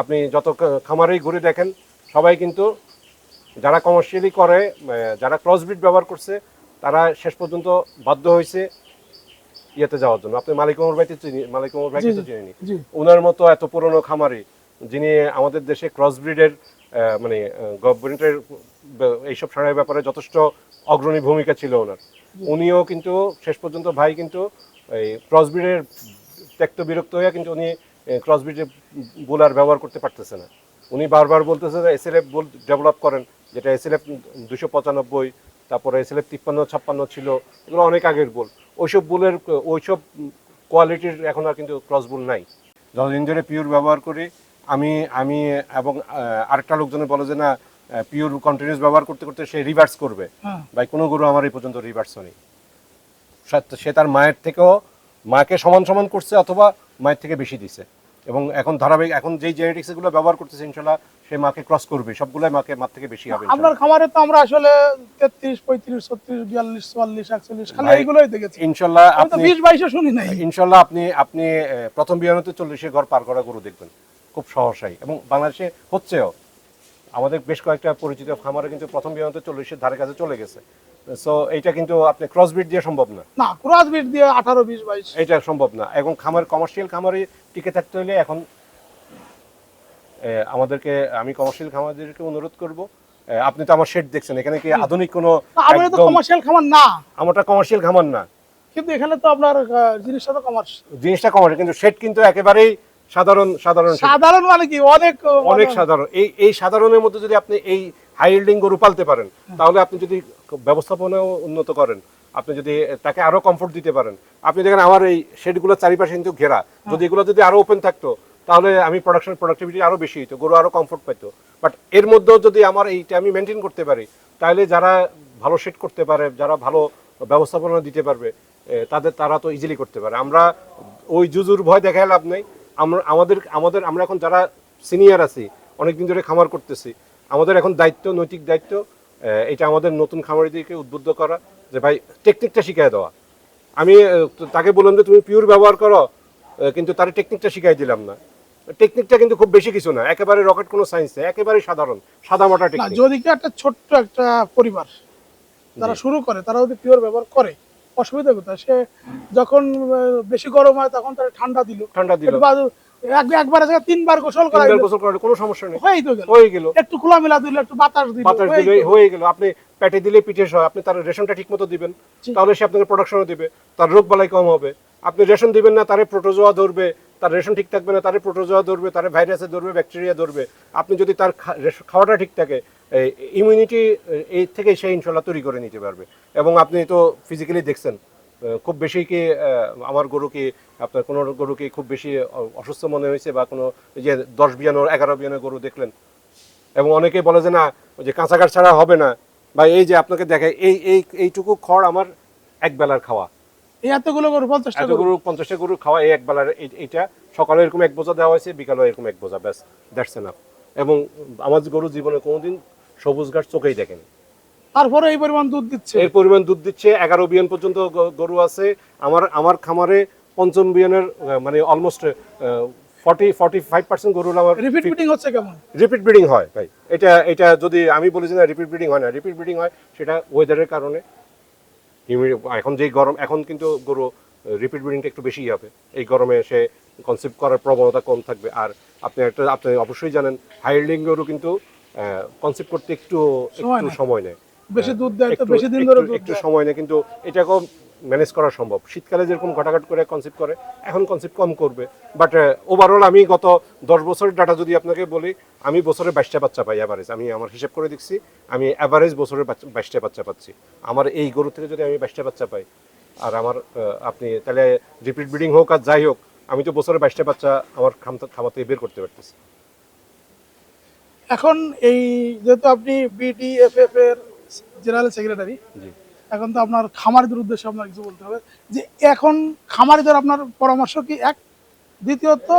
আপনি যত খামারেই ঘুরে দেখেন সবাই কিন্তু যারা কমার্শিয়ালি করে যারা ক্রসব্রিড ব্যবহার করছে তারা শেষ পর্যন্ত বাধ্য হয়েছে ইয়েতে যাওয়ার জন্য। আপনি মালিক ওমর ভাইতে চিনি মালিক ওমর ভাইকে তো চিনি ওনার মতো এত পুরনো খামারি যিনি আমাদের দেশে ক্রসব্রিডের মানে গভর্নমেন্টের এইসব সারের ব্যাপারে যথেষ্ট অগ্রণী ভূমিকা ছিল ওনার। উনিও কিন্তু শেষ পর্যন্ত ভাই কিন্তু এই ক্রসব্রিডের ত্যক্ত বিরক্ত হয়ে কিন্তু উনি ক্রসব্রিডের বোলার ব্যবহার করতে পারতেছে না। উনি বারবার বলতেছে যে এসএলএফ বল ডেভেলপ করেন যেটা এসএলএফ দুশো পঁচানব্বই তারপরে এসএলএফ তিপ্পান্ন ছাপ্পান্ন ছিল এগুলো অনেক আগের বল। ওইসব বলের ওইসব কোয়ালিটির এখন আর কিন্তু ক্রস বল নাই। যতদিন ধরে পিওর ব্যবহার করি আমি আমি এবং আরেকটা লোকজনে বলে যে না পিওর কন্টিনিউস ব্যবহার করতে করতে সে রিভার্স করবে। ভাই কোনো গরু আমার এই পর্যন্ত রিভার্স হয়নি। সে তার মায়ের থেকেও মাকে সমান সমান করছে অথবা মায়ের থেকে বেশি দিছে। এবং এখন ধারাবাহিক এখন যেই জেনেটিক্সগুলো ব্যবহার করতেছে ইনশাল্লাহ সে মাকে ক্রস করবে। সবগুলাই মাকে মার থেকে বেশি হবে আপনার খামারে তো আমরা আসলে তেত্রিশ পঁয়ত্রিশ ছত্রিশ বিয়াল্লিশ চুয়াল্লিশ একচল্লিশ খালি ভাই, এইগুলোই দেখেছি। ইনশাল্লাহ আপনি বিশ বাইশে শুনি নাই। ইনশাল্লাহ আপনি আপনি প্রথম বিয়ানোতে চল্লিশে ঘর পার করা গরু দেখবেন। খুব সহসাই এবং বাংলাদেশে হচ্ছেও। আমাদের বেশ কয়েকটা পরিচিত খামারে কিন্তু প্রথম বিয়ানোতে চল্লিশের ধারে কাছে চলে গেছে। সো এইটা কিন্তু আপনি ক্রসবিট দিয়ে সম্ভব না। না ক্রস বিট দিয়ে আঠারো বিশ বাইশ। এটা সম্ভব না। এখন খামার কমার্শিয়াল খামারে টিকে থাকতে হলে এখন আমাদেরকে আমি কমার্শিয়াল খামারদেরকে অনুরোধ করব। আপনি তো আমার শেড দেখছেন এখানে কি আধুনিক কোনো আমরা তো কমার্শিয়াল খামার না। আমারটা কমার্শিয়াল খামার না। কিন্তু এখানে তো আপনার জিনিসটা তো কমার্স জিনিসটা কমার্শিয়াল কিন্তু শেড কিন্তু একেবারেই সাধারণ সাধারণ সাধারণ মানে কি? অনেক অনেক মানে- সাধারণ। এই এই সাধারণের মধ্যে যদি আপনি এই হাই ইল্ডিং গরু পালতে পারেন। তাহলে আপনি যদি ব্যবস্থাপনাও উন্নত করেন আপনি যদি তাকে আরও কমফোর্ট দিতে পারেন। আপনি দেখেন আমার এই শেডগুলো চারিপাশে কিন্তু ঘেরা। যদি এগুলো যদি আরও ওপেন থাকতো তাহলে আমি প্রোডাকশন প্রোডাক্টিভিটি আরও বেশি হতো গরু আরও কমফোর্ট পাইতো। বাট এর মধ্যেও যদি আমার এইটা আমি মেনটেন করতে পারি তাহলে যারা ভালো শেড করতে পারে যারা ভালো ব্যবস্থাপনা দিতে পারবে তাদের তারা তো ইজিলি করতে পারে। আমরা ওই জুজুর ভয় দেখায় লাভ নেই। আমরা আমাদের আমাদের আমরা এখন যারা সিনিয়র আছি অনেকদিন ধরে খামার করতেছি আমাদের এখন দায়িত্ব নৈতিক দায়িত্ব এটা আমাদের নতুন খামারিদেরকে উদ্বুদ্ধ করা যে ভাই টেকনিকটা শিখিয়ে দেওয়া। আমি তাকে বললাম যে তুমি পিওর ব্যবহার করো কিন্তু তার টেকনিকটা শিখাই দিলাম না। টেকনিকটা কিন্তু খুব বেশি কিছু না একেবারে রকেট কোনো সায়েন্স নেই একেবারে সাধারণ সাদা মাটা টেকনিক যদি কি একটা ছোট্ট একটা পরিবার তারা শুরু করে তারা যদি পিওর ব্যবহার করে অসুবিধা কোথায়? সে যখন বেশি গরম হয় তখন তারা ঠান্ডা দিল। ঠান্ডা দিল। একবার আছে তিনবার গোসল করা গোসল করার কোনো সমস্যা নেই। হয়েই গেল। হয়ে গেল। একটু খোলামেলা দিল একটু বাতাস দিল বাতাস দিলে হয়ে গেল। আপনি পেটে দিলে পিঠে সহ আপনি তার রেশনটা ঠিক দিবেন। তাহলে সে আপনাকে প্রোডাকশনও দিবে। তার রোগ বালাই কম হবে। আপনি রেশন দিবেন না তারে প্রোটোজোয়া ধরবে। তার রেশন ঠিক থাকবে না তারে প্রোটোজোয়া ধরবে। তারে ভাইরাসে ধরবে ব্যাকটেরিয়া ধরবে। আপনি যদি তার খাওয়াটা ঠিক থাকে ইমিউনিটি এই থেকে সে ইনশাল্লাহ তৈরি করে নিতে পারবে। এবং আপনি তো ফিজিক্যালি দেখছেন। খুব বেশি কি আমার গরু কি আপনার কোনো গরু কি খুব বেশি অসুস্থ মনে হয়েছে বা কোনো যে দশ বিয়ানোর এগারো বিয়ানোর গরু দেখলেন? এবং অনেকে বলে যে না ওই যে কাঁচা কাঠ ছাড়া হবে না। বা এই যে আপনাকে দেখে এই এই এইটুকু খড় আমার এক বেলার খাওয়া। এই এতগুলো গরু পঞ্চাশটা গরু? পঞ্চাশটা গরু খাওয়া এই এক বেলার এই- এইটা সকালে এরকম এক বোঝা দেওয়া হয়েছে বিকালে এরকম এক বোঝা ব্যাস দ্যাটস এনাফ এবং আমার গরু জীবনে কোনোদিন সবুজ ঘাস চোখেই দেখেনি। তারপরে এই পরিমাণ দুধ দিচ্ছে। এর পরিমাণ দুধ দিচ্ছে এগারো বিয়ান পর্যন্ত গরু আছে। আমার আমার খামারে পঞ্চম বিয়ানের মানে almost forty forty five percent গরু আমার রিপিট মিটিং হচ্ছে কেমন? রিপিট ব্রিডিং হয় ভাই। এটা এটা যদি আমি বলি যে না রিপিট ব্রিডিং হয় না রিপিট ব্রিডিং হয় সেটা ওয়েদারের কারণে। এখন যেই গরম এখন কিন্তু গরু রিপিট ব্রিডিংটা একটু বেশি হবে। এই গরমে সে কনসেপ্ট করার প্রবণতা কম থাকবে। আর আপনি একটা আপনি অবশ্যই জানেন হাইল্ডিং গরু কিন্তু কনসেপ্ট করতে একটু একটু সময় নেয়। বেশি দুধ দেয় তো বেশি দিন ধরে একটু-। সময় নেই কিন্তু এটা এটাকেও ম্যানেজ করা সম্ভব। শীতকালে যেরকম ঘটাঘট করে কনসেপ্ট করে এখন কনসেপ্ট কম করবে। বাট ওভারঅল আমি গত দশ বছরের ডাটা যদি আপনাকে বলি আমি বছরে বাইশটা বাচ্চা পাই অ্যাভারেজ আমি আমার হিসাব করে দেখছি আমি অ্যাভারেজ বছরে বাচ্চা- বাইশটা বাচ্চা পাচ্ছি। আমার এই গরু থেকে যদি আমি বাইশটা বাচ্চা পাই আর আমার আপনি তাহলে রিপিট ব্রিডিং হোক আর যাই হোক আমি তো বছরে বাইশটা বাচ্চা আমার খামতা- খামার থেকে বের করতে পারতেছি। এখন এই যেহেতু আপনি বিডিএফএফ এর জেনারেল সেক্রেটারি। জি। এখন তো আপনার খামারিদের উদ্দেশ্যে আপনার কিছু বলতে হবে। যে এখন খামারিদের আপনার পরামর্শ কি এক? দ্বিতীয়ত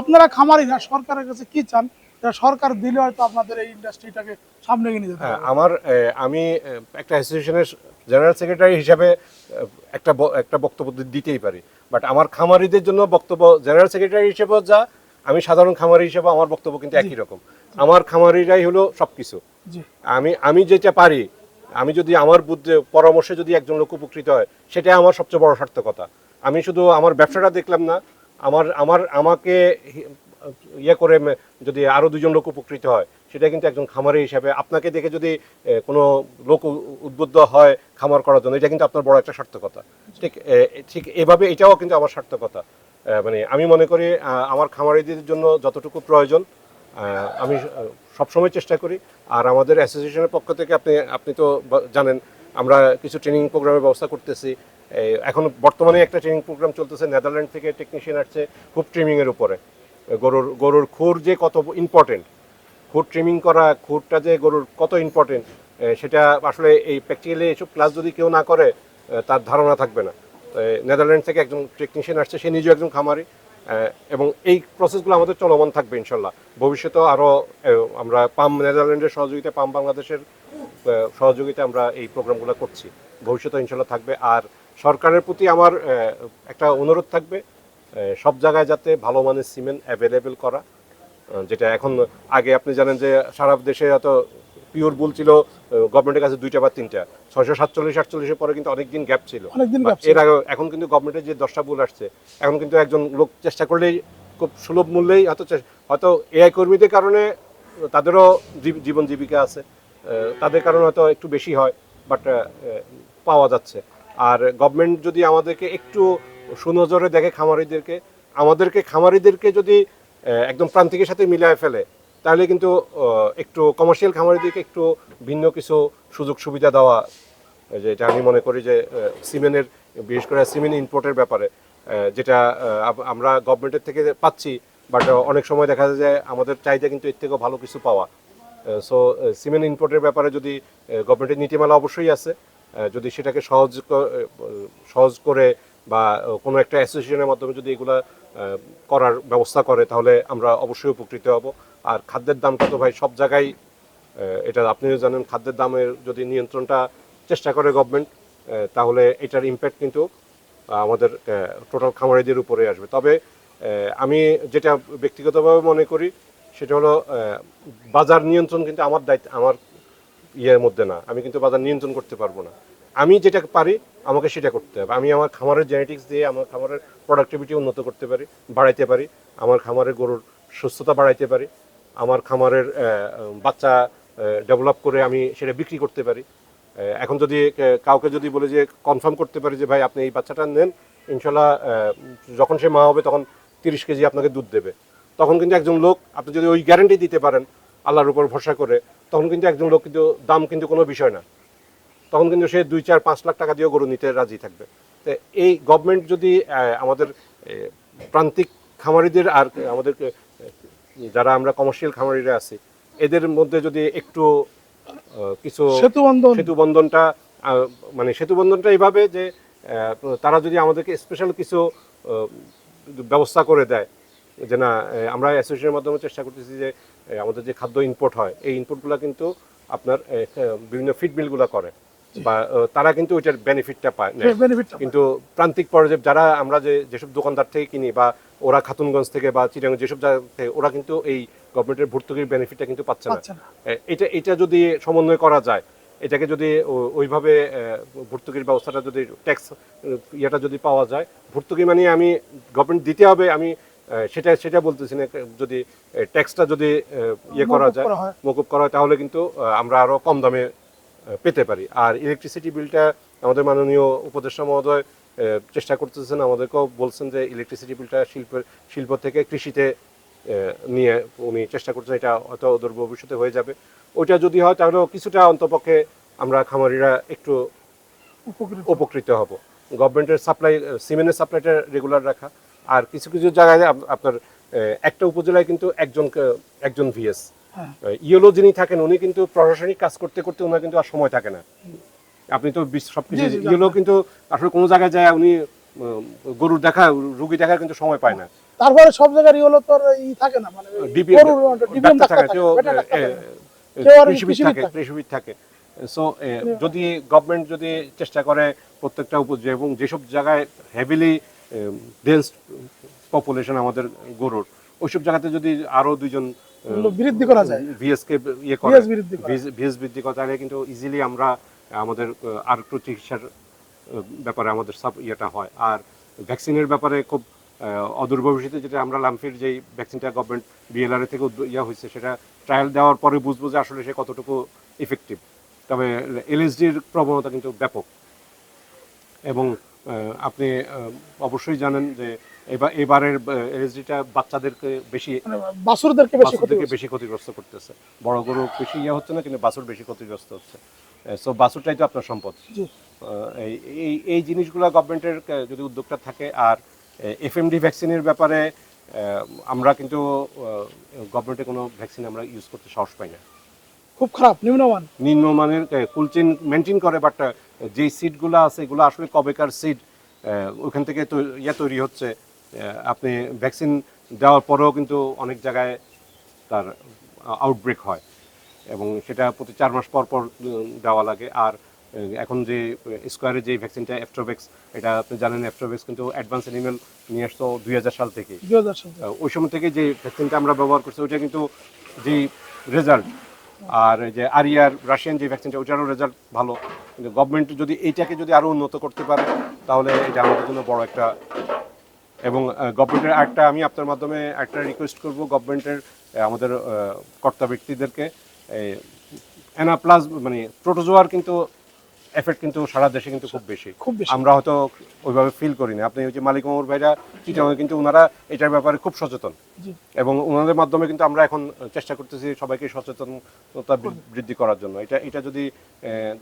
আপনারা খামারিরা সরকারের কাছে কি চান? সরকার দিলে হয়তো আপনাদের এই ইন্ডাস্ট্রিটাকে সামনে এগিয়ে যেতে হ্যাঁ আমার আমি একটা অ্যাসোসিয়েশনের জেনারেল সেক্রেটারি হিসাবে একটা একটা বক্তব্য দিতেই পারি। বাট আমার খামারিদের জন্য বক্তব্য জেনারেল সেক্রেটারি হিসেবেও যা আমি সাধারণ খামারি হিসেবে আমার বক্তব্য কিন্তু একই রকম। আমার খামারিরাই হলো সবকিছু। আমি আমি যেটা পারি আমি যদি আমার বুদ্ধি, পরামর্শে যদি একজন লোক উপকৃত হয়, সেটাই আমার সবচেয়ে বড় সার্থকতা। আমি শুধু আমার ব্যবসাটা দেখলাম না, আমার আমার, আমাকে ইয়ে করে যদি আরও দুজন লোক উপকৃত হয়, সেটা কিন্তু একজন খামারি হিসাবে আপনাকে দেখে যদি কোনো লোক উদ্বুদ্ধ হয় খামার করার জন্য, এটা কিন্তু আপনার বড় একটা সার্থকতা। ঠিক ঠিক এভাবে এটাও কিন্তু আমার সার্থকতা। মানে আমি মনে করি আমার খামারিদের জন্য যতটুকু প্রয়োজন আমি সবসময় চেষ্টা করি। আর আমাদের অ্যাসোসিয়েশনের পক্ষ থেকে আপনি আপনি তো জানেন, আমরা কিছু ট্রেনিং প্রোগ্রামের ব্যবস্থা করতেছি। এখন বর্তমানে একটা ট্রেনিং প্রোগ্রাম চলতেছে নেদারল্যান্ড থেকে টেকনিশিয়ান আসছে খুব ট্রিমিংয়ের উপরে। গরুর গরুর খুর যে কত ইম্পর্টেন্ট খুর ট্রিমিং করা, খুরটা যে গরুর কত ইম্পর্টেন্ট সেটা আসলে এই প্র্যাকটিক্যালি এসব ক্লাস যদি কেউ না করে তার ধারণা থাকবে না। নেদারল্যান্ড থেকে একজন টেকনিশিয়ান আসছে, সে নিজেও একজন খামারি। এবং এই প্রসেসগুলো আমাদের চলমান থাকবে, ইনশাল্লাহ। ভবিষ্যতে আরও আমরা পাম নেদারল্যান্ডের সহযোগিতা পাম বাংলাদেশের সহযোগিতা আমরা এই প্রোগ্রামগুলো করছি। ভবিষ্যতে ইনশাল্লাহ থাকবে। আর সরকারের প্রতি আমার একটা অনুরোধ থাকবে সব জায়গায় যাতে ভালো মানের সিমেন্ট অ্যাভেলেবেল করা যেটা এখন আগে আপনি জানেন যে সারা দেশে এত পিওর বুল ছিল গভর্নমেন্টের কাছে দুইটা বা তিনটা। ছয়শো সাতচল্লিশ আটচল্লিশের পরে কিন্তু অনেকদিন গ্যাপ ছিল। এর আগে এখন কিন্তু গভর্নমেন্টের যে দশটা বুল আসছে এখন কিন্তু একজন লোক চেষ্টা করলেই খুব সুলভ মূল্যেই হয়তো হয়তো এআই কর্মীদের কারণে তাদেরও জীব- জীবন জীবিকা আছে। তাদের কারণে হয়তো একটু বেশি হয় বাট পাওয়া যাচ্ছে। আর গভর্নমেন্ট যদি আমাদেরকে একটু সুনজরে দেখে খামারিদেরকে আমাদেরকে খামারিদেরকে যদি একদম প্রান্তিকের সাথে মিলিয়ে ফেলে তাহলে কিন্তু একটু কমার্শিয়াল খামারের দিকে একটু ভিন্ন কিছু সুযোগ সুবিধা দেওয়া যেটা আমি মনে করি যে সিমেন্টের বিশেষ করে সিমেন্ট ইম্পোর্টের ব্যাপারে যেটা আমরা গভর্নমেন্টের থেকে পাচ্ছি বাট অনেক সময় দেখা যায় যে আমাদের চাহিদা কিন্তু এর থেকেও ভালো কিছু পাওয়া। সো সিমেন্ট ইম্পোর্টের ব্যাপারে যদি গভর্নমেন্টের নীতিমালা অবশ্যই আছে যদি সেটাকে সহজ সহজ করে বা কোনো একটা অ্যাসোসিয়েশনের মাধ্যমে যদি এগুলা করার ব্যবস্থা করে, তাহলে আমরা অবশ্যই উপকৃত হব। আর খাদ্যের দামটা তো ভাই? সব জায়গায় এটা আপনিও জানেন, খাদ্যের দামের যদি নিয়ন্ত্রণটা চেষ্টা করে গভর্নমেন্ট তাহলে এটার ইম্প্যাক্ট কিন্তু আমাদের টোটাল খামারিদের উপরে আসবে। তবে আমি যেটা ব্যক্তিগতভাবে মনে করি, সেটা হলো বাজার নিয়ন্ত্রণ কিন্তু আমার দায়িত্ব, আমার ইয়ের মধ্যে না। আমি কিন্তু বাজার নিয়ন্ত্রণ করতে পারব না। আমি যেটা পারি, আমাকে সেটা করতে হবে। আমি আমার খামারের জেনেটিক্স দিয়ে আমার খামারের প্রোডাক্টিভিটি উন্নত করতে পারি, বাড়াইতে পারি। আমার খামারের গরুর সুস্থতা বাড়াইতে পারি। আমার খামারের বাচ্চা ডেভেলপ করে আমি সেটা বিক্রি করতে পারি। এখন যদি কাউকে যদি বলে যে কনফার্ম করতে পারি যে ভাই আপনি এই বাচ্চাটা নেন ইনশাল্লাহ যখন সে মা হবে তখন তিরিশ কেজি আপনাকে দুধ দেবে। তখন কিন্তু একজন লোক, আপনি যদি ওই গ্যারেন্টি দিতে পারেন, আল্লাহর উপর ভরসা করে, তখন কিন্তু একজন লোক কিন্তু দাম কিন্তু কোনো বিষয় না। তখন কিন্তু সে দুই চার পাঁচ লাখ টাকা দিয়েও গরু নিতে রাজি থাকবে। তো এই গভর্নমেন্ট যদি আমাদের প্রান্তিক খামারিদের আর আমাদের যারা আমরা কমার্শিয়াল খামারিরা আছি এদের মধ্যে যদি একটু কিছু সেতু বন্ধন। সেতু বন্ধনটা মানে সেতু বন্ধনটা এইভাবে যে তারা যদি আমাদেরকে স্পেশাল কিছু ব্যবস্থা করে দেয় যে না আমরা অ্যাসোসিয়েশনের মাধ্যমে চেষ্টা করতেছি যে আমাদের যে খাদ্য ইনপুট হয় এই ইনপুটগুলো কিন্তু আপনার বিভিন্ন ফিড মিলগুলো করে। বা তারা কিন্তু ওইটার বেনিফিটটা পায় কিন্তু প্রান্তিক পর্যায়ে যারা আমরা যে যেসব দোকানদার থেকে কিনি বা ওরা খাতুনগঞ্জ থেকে বা যেসব জায়গা থেকে ওরা কিন্তু এই গভর্নমেন্টের ভর্তুকির বেনিফিটটা কিন্তু পাচ্ছে না। এটা এটা যদি সমন্বয় করা যায় এটাকে যদি ওইভাবে ভর্তুকির ব্যবস্থাটা যদি ট্যাক্স ইয়েটা যদি পাওয়া যায় ভর্তুকি মানে আমি গভর্নমেন্ট দিতে হবে আমি সেটা সেটা বলতেছি না যদি ট্যাক্সটা যদি ইয়ে করা যায় মকুব করা হয় তাহলে কিন্তু আমরা আরও কম দামে পেতে পারি। আর ইলেকট্রিসিটি বিলটা আমাদের মাননীয় উপদেষ্টা মহোদয় চেষ্টা করতেছেন। আমাদেরকেও বলছেন যে ইলেকট্রিসিটি বিলটা শিল্পের শিল্প থেকে কৃষিতে নিয়ে উনি চেষ্টা করছেন। এটা হয়তো অদূর ভবিষ্যতে হয়ে যাবে। ওইটা যদি হয় তাহলেও কিছুটা অন্তপক্ষে আমরা খামারিরা একটু উপকৃত উপকৃত হব। গভর্নমেন্টের সাপ্লাই সিমেন্টের সাপ্লাইটা রেগুলার রাখা। আর কিছু কিছু জায়গায় আপনার একটা উপজেলায় কিন্তু একজন একজন ভিএস ইয়েলো যিনি থাকেন উনি কিন্তু প্রশাসনিক কাজ করতে করতে ওনার কিন্তু আর সময় থাকে না। আপনি তো সবকিছু। ইয়েলো কিন্তু আসলে কোনো জায়গায় যায় উনি গরুর দেখা রুগী দেখার কিন্তু সময় পায় না। তারপরে সব জায়গায় হলো তোর ই থাকে না মানে ডিবিএম গরুর ডিবিএম থাকে তো, থাকে। কৃষিবিদ থাকে সো যদি গভর্নমেন্ট যদি চেষ্টা করে প্রত্যেকটা উপজেলা এবং যেসব জায়গায় হেভিলি ডেন্স পপুলেশন আমাদের গরুর ওইসব জায়গাতে যদি আরও দুইজন বৃদ্ধি করা যায়। ভিএসকে ইয়ে করে। ভিএস বৃদ্ধি করা কিন্তু ইজিলি আমরা আমাদের আর একটু চিকিৎসার ব্যাপারে আমাদের সব ইয়েটা হয়। আর ভ্যাকসিনের ব্যাপারে খুব অদূর ভবিষ্যতে যেটা আমরা লামফির যেই ভ্যাকসিনটা গভর্নমেন্ট বিএলআর থেকে ইয়া হয়েছে সেটা ট্রায়াল দেওয়ার পরে বুঝব যে আসলে সে কতটুকু ইফেক্টিভ তবে এলএসডির প্রবণতা কিন্তু ব্যাপক। এবং আপনি অবশ্যই জানেন যে এবার এবারের এলএসডিটা বাচ্চাদেরকে বেশি মানে বাসুরদেরকে বেশি বাছুরদেরকে বেশি ক্ষতিগ্রস্ত করতেছে। বড় গরু বেশি ইয়ে হচ্ছে না কিন্তু বাছুর বেশি ক্ষতিগ্রস্ত হচ্ছে। সো বাছুরটাই তো আপনার সম্পদ। এই- এই জিনিসগুলো গভর্নমেন্টের যদি উদ্যোগটা থাকে আর এফএমডি ভ্যাকসিনের ব্যাপারে আমরা কিন্তু গভর্নমেন্টের কোনো ভ্যাকসিন আমরা ইউজ করতে সাহস পাই না। খুব খারাপ নিম্নমান। নিম্নমানের কুলচিন মেনটেন করে বাট যেই সিটগুলো আছে এগুলো আসলে কবেকার সিট ওখান থেকে তো ইয়ে তৈরি হচ্ছে আপনি ভ্যাকসিন দেওয়ার পরেও কিন্তু অনেক জায়গায় তার আউটব্রেক হয় এবং সেটা প্রতি চার মাস পর পর দেওয়া লাগে। আর এখন যে স্কোয়ারের যে ভ্যাকসিনটা এফট্রোভেক্স এটা আপনি জানেন এফট্রোভেক্স কিন্তু অ্যাডভান্স অ্যানিমেল নিয়ে আসতো দুই হাজার সাল থেকে। ওই সময় থেকে যে ভ্যাকসিনটা আমরা ব্যবহার করছি ওইটা কিন্তু যে রেজাল্ট আর এই যে আরিয়ার রাশিয়ান যে ভ্যাকসিনটা ওইটারও রেজাল্ট ভালো। কিন্তু গভর্নমেন্ট যদি এইটাকে যদি আরও উন্নত করতে পারে তাহলে এটা আমাদের জন্য বড় একটা এবং গভর্নমেন্টের একটা আমি আপনার মাধ্যমে একটা রিকোয়েস্ট করব গভর্নমেন্টের আমাদের কর্তা ব্যক্তিদেরকে। অ্যানাপ্লাস মানে প্রোটোজোয়ার কিন্তু এফেক্ট কিন্তু সারা দেশে কিন্তু খুব বেশি। খুব বেশি। আমরা হয়তো ওইভাবে ফিল করি না আপনি ওই যে মালিক মামুর ভাইরা চিটাগাঙে কিন্তু ওনারা এটার ব্যাপারে খুব সচেতন। এবং ওনাদের মাধ্যমে কিন্তু আমরা এখন চেষ্টা করতেছি সবাইকে সচেতনতা বৃদ্ধি করার জন্য। এটা এটা যদি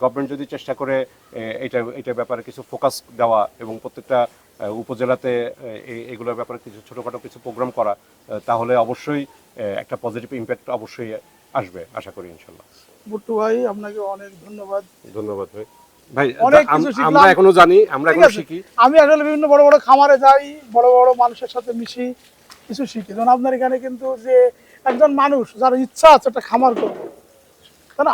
গভর্নমেন্ট যদি চেষ্টা করে এটা এটার ব্যাপারে কিছু ফোকাস দেওয়া এবং প্রত্যেকটা উপজেলাতে এগুলোর ব্যাপারে কিছু ছোটোখাটো কিছু প্রোগ্রাম করা তাহলে অবশ্যই একটা পজিটিভ ইম্প্যাক্ট অবশ্যই আসবে আশা করি ইনশাল্লাহ বুট্টু ভাই আপনাকে অনেক ধন্যবাদ। ধন্যবাদ ভাই। আমরা এখনও জানি আমরা এখনও শিখি। আমি আসলে বিভিন্ন বড় বড় খামারে যাই বড় বড় মানুষের সাথে মিশি কিছু শিখি। যেমন আপনার এখানে কিন্তু যে একজন মানুষ যার ইচ্ছা আছে একটা খামার করবে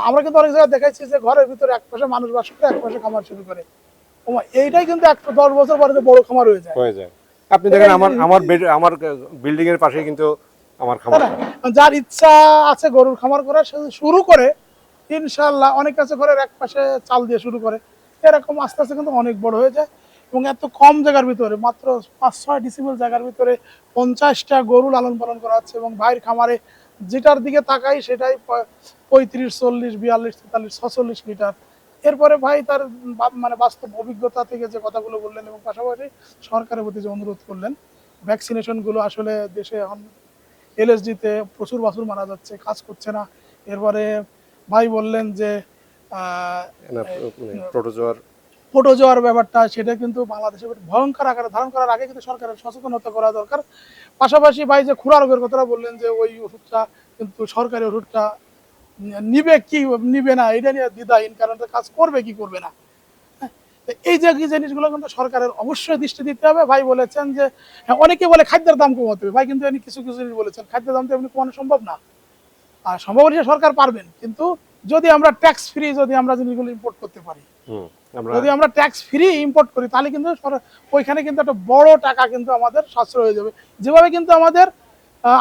আমরা কিন্তু অনেক জায়গায় দেখাইছি যে ঘরের ভিতরে এক পাশে মানুষ বাস করে এক পাশে খামার শুরু করে। এইটাই কিন্তু একটা দশ বছর পরে বড় খামার হয়ে যায়। হয়ে যায়। আপনি দেখেন আমার আমার আমার বিল্ডিং এর পাশে কিন্তু আমার খামার। যার ইচ্ছা আছে গরুর খামার করার সে শুরু করে ইনশাল্লাহ অনেক কাছে ঘরের এক পাশে চাল দিয়ে শুরু করে। এরকম আস্তে আস্তে কিন্তু অনেক বড় হয়ে যায় এবং এত কম জায়গার ভিতরে মাত্র পাঁচ ছয় ডিসিবল জায়গার ভিতরে পঞ্চাশটা গরু লালন পালন করা হচ্ছে এবং ভাইয়ের খামারে যেটার দিকে তাকাই সেটাই পঁয়ত্রিশ চল্লিশ বিয়াল্লিশ তেতাল্লিশ ছচল্লিশ লিটার এরপরে ভাই তার মানে বাস্তব অভিজ্ঞতা থেকে যে কথাগুলো বললেন এবং পাশাপাশি সরকারের প্রতি যে অনুরোধ করলেন ভ্যাকসিনেশনগুলো আসলে দেশে এখন এলএসডিতে প্রচুর বাছুর মারা যাচ্ছে কাজ করছে না। এরপরে ভাই বললেন যে প্রোটোজোয়ার ফটো যাওয়ার ব্যাপারটা সেটা কিন্তু বাংলাদেশে ভয়ঙ্কর আকারে ধারণ করার আগে কিন্তু সরকারের সচেতনতা করা দরকার। পাশাপাশি ভাই যে খুরা রোগের কথাটা বললেন যে ওই ওষুধটা কিন্তু সরকারি ওষুধটা নিবে কি নিবে না এটা নিয়ে দ্বিধাহীন কারণ কাজ করবে কি করবে না? হ্যাঁ, এই যে জিনিসগুলো কিন্তু সরকারের অবশ্যই দৃষ্টি দিতে হবে। ভাই বলেছেন যে হ্যাঁ অনেকে বলে খাদ্যের দাম কমাতে হবে। ভাই কিন্তু এমনি কিছু কিছু জিনিস বলেছেন খাদ্যের দাম তো এমনি কমানো সম্ভব না। আর সম্ভব হলে সরকার পারবেন কিন্তু যদি আমরা ট্যাক্স ফ্রি যদি আমরা জিনিসগুলো ইম্পোর্ট করতে পারি। যদি আমরা ট্যাক্স ফ্রি ইম্পোর্ট করি তাহলে কিন্তু ওইখানে কিন্তু একটা বড় টাকা কিন্তু আমাদের সাশ্রয় হয়ে যাবে। যেভাবে কিন্তু আমাদের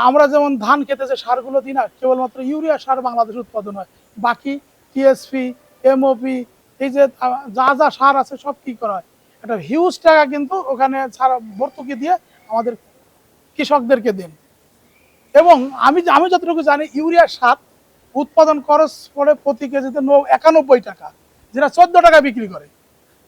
আমরা যেমন ধান খেতে যে সারগুলো দিই না, কেবলমাত্র ইউরিয়া সার বাংলাদেশে উৎপাদন হয়। বাকি টিএসপি এমওপি এই যে যা যা সার আছে সব কি করা হয়? একটা হিউজ টাকা কিন্তু ওখানে সারা ভর্তুকি দিয়ে আমাদের কৃষকদেরকে দেন। এবং আমি আমি যতটুকু জানি, ইউরিয়া সার উৎপাদন খরচ পড়ে প্রতি কেজিতে একানব্বই টাকা, যেটা চোদ্দ টাকা বিক্রি করে।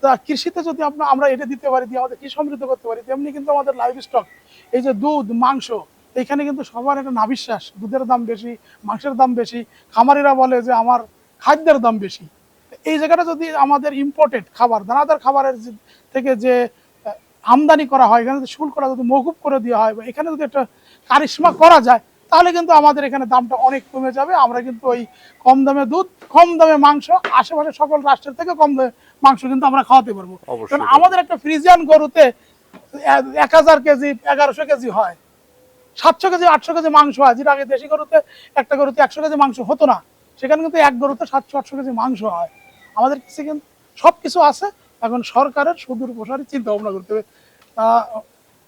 তা কৃষিতে যদি আমরা আমরা এটা দিতে পারি, দিয়ে আমাদের কি সমৃদ্ধ করতে পারি, তেমনি কিন্তু আমাদের লাইভ স্টক এই যে দুধ, মাংস এখানে কিন্তু সবার একটা নাবিশ্বাস দুধের দাম বেশি মাংসের দাম বেশি। খামারিরা বলে যে আমার খাদ্যের দাম বেশি। এই জায়গাটা যদি আমাদের ইম্পোর্টেড খাবার দানাদার খাবারের থেকে যে আমদানি করা হয় এখানে যদি শুল্কটা যদি মকুব করে দেওয়া হয় বা এখানে যদি একটা কারিশ্মা করা যায় তাহলে কিন্তু আমাদের এখানে দামটা অনেক কমে যাবে। আমরা কিন্তু ওই কম দামে দুধ কম দামে মাংস আশেপাশে সকল রাষ্ট্রের থেকে কম দামে মাংস কিন্তু আমরা খাওয়াতে পারব। কারণ আমাদের একটা ফ্রিজিয়ান গরুতে এক হাজার কেজি এগারোশো কেজি হয়। সাতশো কেজি, আটশো কেজি মাংস হয়। যেটা আগে দেশি গরুতে একটা গরুতে একশো কেজি মাংস হতো না। সেখানে কিন্তু এক গরুতে সাতশো, আটশো কেজি মাংস হয়। আমাদের কিছু কিন্তু সব কিছু আছে। এখন সরকারের সুদূর প্রসারী চিন্তা ভাবনা করতে হবে।